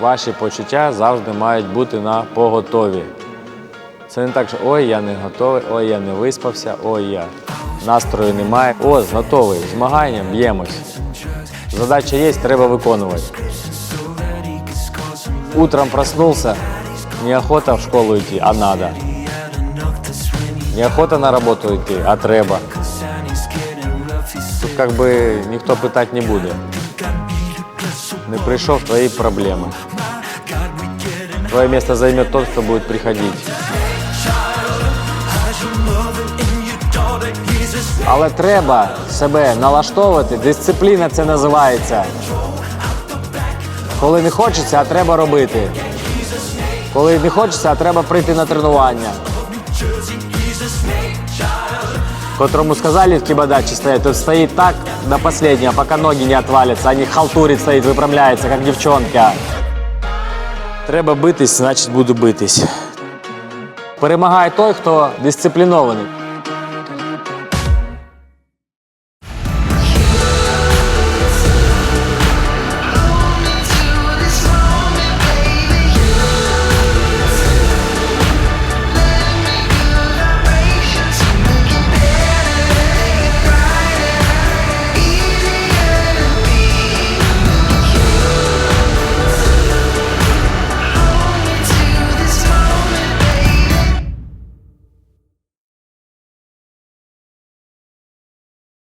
Ваші почуття завжди мають бути на поготові. Це не так, що ой, я не готовий, ой, я не виспався, ой, я настрою немає. О, готовий, змагання, б'ємось. Задача є, треба виконувати. Утром проснулся, неохота в школу йти, а надо. Неохота на роботу йти, а треба. Тут как би ніхто питати не буде. Не прийшов твої проблеми. Твое место займет тот, кто будет приходить. Але треба себе налаштовувати. Дисципліна це називається. Коли не хочеться, а треба робити. Коли не хочеться, а треба прийти на тренування. Котрому сказали в кибадаче стоять, тот стоит так до последнего, пока ноги не отвалятся, а не халтурит стоит, выпрямляется, как девчонка. Треба битись, значить буду битись. Перемагає той, хто дисциплінований.